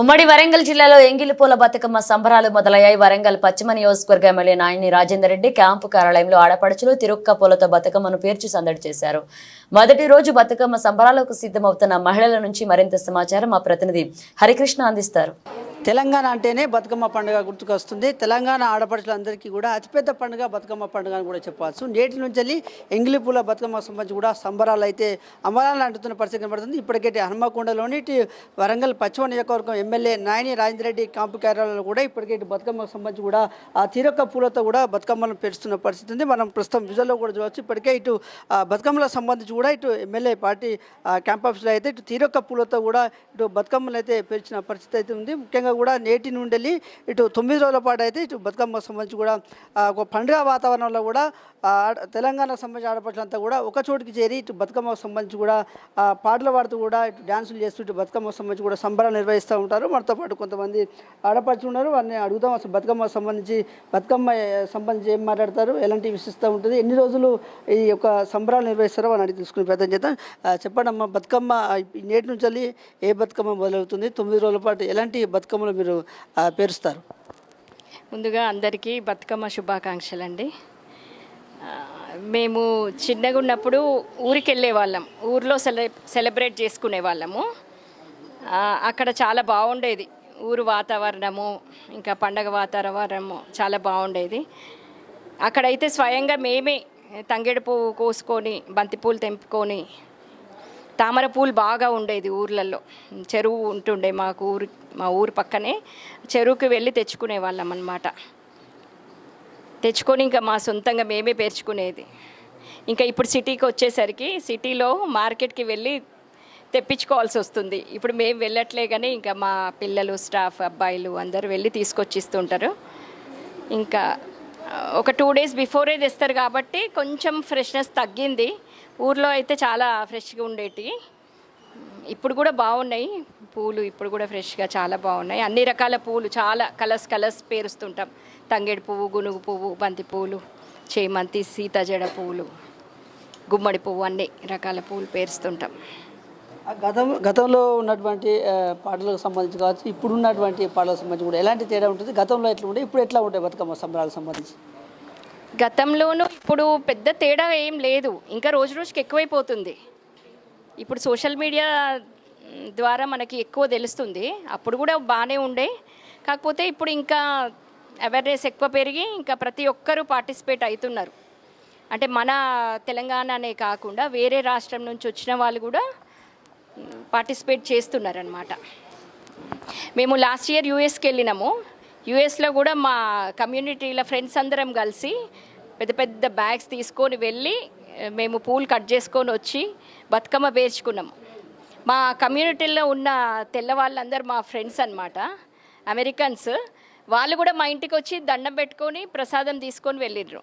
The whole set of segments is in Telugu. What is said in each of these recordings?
ఉమ్మడి వరంగల్ జిల్లాలో ఎంగిలిపూల బతుకమ్మ సంబరాలు మొదలయ్యాయి. వరంగల్ పశ్చిమ నియోజకవర్గ ఎమ్మెల్యే నాయని రాజేందర్ రెడ్డి క్యాంపు కార్యాలయంలో ఆడపడుచులు తిరుక్క పూలతో బతుకమ్మను పేర్చి సందడి చేశారు. మొదటి రోజు బతుకమ్మ సంబరాలకు సిద్ధమవుతున్న మహిళల నుంచి మరింత సమాచారం మా ప్రతినిధి హరికృష్ణ అందిస్తారు. తెలంగాణ అంటేనే బతుకమ్మ పండుగ గుర్తుకొస్తుంది. తెలంగాణ ఆడపడుచులందరికీ కూడా అతిపెద్ద పండుగ బతుకమ్మ పండుగ అని కూడా చెప్పవచ్చు నేటి నుంచి వెళ్ళి ఎంగిలిపూల బతుకమ్మ సంబంధించి కూడా సంబరాలు అయితే అమరాలను అంటుతున్న పరిస్థితి కనబడుతుంది. ఇప్పటికైతే హనుమకొండలోని ఇటు వరంగల్ పశ్చిమ నియోజకవర్గం ఎమ్మెల్యే నాయని రాజేంద్ర రెడ్డి క్యాంపు కార్యాలయంలో కూడా ఇప్పటికైతే బతుకమ్మకు సంబంధించి కూడా ఆ తీరొక్క పూలతో కూడా బతుకమ్మను పెరుస్తున్న పరిస్థితి ఉంది. మనం ప్రస్తుతం విజువల్లో కూడా చూడవచ్చు. ఇప్పటికే ఇటు బతుకమ్మల బతుకమ్మలకు సంబంధించి కూడా ఇటు ఎమ్మెల్యే పార్టీ క్యాంప్ ఆఫీస్లో అయితే ఇటు తీరొక్క పూలతో కూడా ఇటు బతుకమ్మలు అయితే పేర్చిన పరిస్థితి అయితే ఉంది. ముఖ్యంగా కూడా నేటి నుండి వెళ్ళి ఇటు తొమ్మిది రోజుల పాటు అయితే ఇటు బతుకమ్మకు సంబంధించి కూడా ఒక పండుగ వాతావరణంలో కూడా తెలంగాణకు సంబంధించిన ఆడపడులంతా కూడా ఒక చోటుకి చేరి ఇటు బతుకమ్మకు సంబంధించి కూడా పాటలు పాడుతూ కూడా ఇటు డ్యాన్సులు చేస్తూ ఇటు బతుకమ్మకు సంబంధించి కూడా సంబరాలు నిర్వహిస్తూ ఉంటారు. మనతో పాటు కొంతమంది ఆడపడుచు ఉన్నారు. వారిని అడుగుదాం. అసలు బతుకమ్మకు సంబంధించి బతుకమ్మ సంబంధించి ఏం మాట్లాడతారు? ఎలాంటి విశిస్తూ ఉంటుంది? ఎన్ని రోజులు ఈ యొక్క సంబరాలు నిర్వహిస్తారో అని అడిగి తీసుకుని ప్రయత్నం చేద్దాం. చెప్పండి అమ్మ బతుకమ్మ ఈ నేటి నుంచి వెళ్ళి ఏ బతుకమ్మ మొదలవుతుంది? తొమ్మిది రోజుల పాటు ఎలాంటి బతుకమ్మ బతుకమ్మలు మీరు పేరుస్తారు. ముందుగా అందరికీ బతుకమ్మ శుభాకాంక్షలు అండి మేము చిన్నగా ఉన్నప్పుడు ఊరికి వెళ్ళేవాళ్ళం. ఊర్లో సెలె సెలబ్రేట్ చేసుకునే వాళ్ళము. అక్కడ చాలా బాగుండేది. ఊరు వాతావరణము ఇంకా పండగ వాతావరణము చాలా బాగుండేది. అక్కడైతే స్వయంగా మేమే తంగేడు పువ్వు కోసుకొని బంతిపూలు తెంపుకొని తామర పూలు బాగా ఉండేది ఊర్లలో. చెరువు ఉంటుండే మాకు ఊరు మా ఊరు పక్కనే. చెరువుకి వెళ్ళి తెచ్చుకునే వాళ్ళం అనమాట తెచ్చుకొని ఇంకా మా సొంతంగా మేమే పేర్చుకునేది. ఇంకా ఇప్పుడు సిటీకి వచ్చేసరికి సిటీలో మార్కెట్కి వెళ్ళి తెప్పించుకోవాల్సి వస్తుంది. ఇప్పుడు మేము వెళ్ళట్లే కానీ ఇంకా మా పిల్లలు స్టాఫ్ అబ్బాయిలు అందరూ వెళ్ళి తీసుకొచ్చిస్తుంటారు ఇంకా ఒక టూ డేస్ బిఫోరే తెస్తారు కాబట్టి కొంచెం ఫ్రెష్నెస్ తగ్గింది. ఊర్లో అయితే చాలా ఫ్రెష్గా ఉండేటి ఇప్పుడు కూడా బాగున్నాయి. పూలు ఇప్పుడు కూడా ఫ్రెష్గా చాలా బాగున్నాయి. అన్ని రకాల పూలు చాలా కలర్స్ కలర్స్ పేరుస్తుంటాం. తంగేడు పువ్వు గునుగు పువ్వు బంతి పువ్వులు చేమంతి సీతజడ పువ్వులు గుమ్మడి పువ్వు అన్ని రకాల పూలు పేరుస్తుంటాం. గతం గతంలో ఉన్నటువంటి పాటలకు సంబంధించి కావచ్చు ఇప్పుడు ఉన్నటువంటి పాటలకు సంబంధించి కూడా ఎలాంటి తేడా ఉంటుంది? గతంలో ఎట్లా ఉంటాయి ఇప్పుడు ఎట్లా ఉంటాయి బతుకమ్మ సంబరాలకు సంబంధించి? గతంలోనూ ఇప్పుడు పెద్ద తేడా ఏం లేదు. ఇంకా రోజు రోజుకి ఎక్కువైపోతుంది. ఇప్పుడు సోషల్ మీడియా ద్వారా మనకి ఎక్కువ తెలుస్తుంది. అప్పుడు కూడా బాగానే ఉండే. కాకపోతే ఇప్పుడు ఇంకా అవేర్నెస్ ఎక్కువ పెరిగి ఇంకా ప్రతి ఒక్కరూ పార్టిసిపేట్ అవుతున్నారు. అంటే మన తెలంగాణనే కాకుండా వేరే రాష్ట్రం నుంచి వచ్చిన వాళ్ళు కూడా పార్టిసిపేట్ చేస్తున్నారనమాట మేము లాస్ట్ ఇయర్ యూఎస్కి వెళ్ళినాము. యూఎస్లో కూడా మా కమ్యూనిటీల ఫ్రెండ్స్ అందరం కలిసి పెద్ద పెద్ద బ్యాగ్స్ తీసుకొని వెళ్ళి మేము పూలు కట్ చేసుకొని వచ్చి బతుకమ్మ పేర్చుకున్నాము మా కమ్యూనిటీలో ఉన్న తెల్ల వాళ్ళందరూ మా ఫ్రెండ్స్ అనమాట అమెరికన్స్. వాళ్ళు కూడా మా ఇంటికి వచ్చి దండం పెట్టుకొని ప్రసాదం తీసుకొని వెళ్ళిండ్రు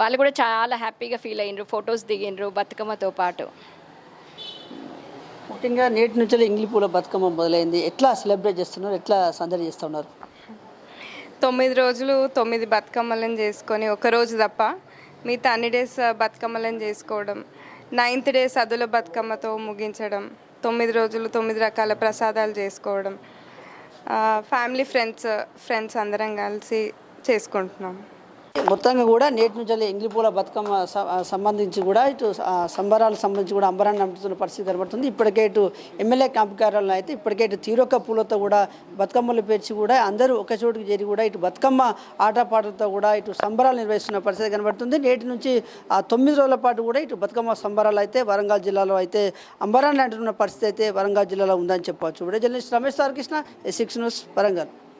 వాళ్ళు కూడా చాలా హ్యాపీగా ఫీల్ అయ్యిండ్రు ఫొటోస్ దిగిండ్రు బతుకమ్మతో పాటు. ముఖ్యంగా నేటి నుంచి ఇంగిలిపూల బతుకమ్మ మొదలైంది. ఎట్లా సెలబ్రేట్ చేస్తున్నారు? ఎట్లా సందడి చేస్తున్నారు? తొమ్మిది రోజులు తొమ్మిది బతుకమ్మలను చేసుకొని ఒక రోజు తప్ప మిగతా అన్ని డేస్ బతుకమ్మలను చేసుకోవడం నైన్త్ డే సదుల బతుకమ్మతో ముగించడం తొమ్మిది రోజులు తొమ్మిది రకాల ప్రసాదాలు చేసుకోవడం ఫ్యామిలీ ఫ్రెండ్స్ ఫ్రెండ్స్ అందరం కలిసి చేసుకుంటున్నాం. మొత్తంగా కూడా నేటి నుంచి ఇంగ్లీ పూల బతుకమ్మ సంబంధించి కూడా ఇటు సంబరాలు సంబరాలకు సంబంధించి కూడా అంబరాన్ని నమ్ముతున్న పరిస్థితి కనబడుతుంది. ఇప్పటికే ఇటు ఎమ్మెల్యే క్యాంపు కార్యాలయంలో అయితే ఇప్పటికే ఇటు తీరొక్క పూలతో కూడా బతుకమ్మలు పేర్చి కూడా అందరూ ఒక చోటుకి చేరి కూడా ఇటు బతుకమ్మ ఆటపాటలతో కూడా ఇటు సంబరాలు నిర్వహిస్తున్న పరిస్థితి కనబడుతుంది. నేటి నుంచి ఆ తొమ్మిది రోజుల పాటు కూడా ఇటు బతుకమ్మ సంబరాలు అయితే వరంగల్ జిల్లాలో అయితే అంబరాన్ని అంటున్న పరిస్థితి అయితే వరంగల్ జిల్లాలో ఉందని చెప్పవచ్చు. ఇప్పుడు journalist Ramesh sir Krishna six news Warangal.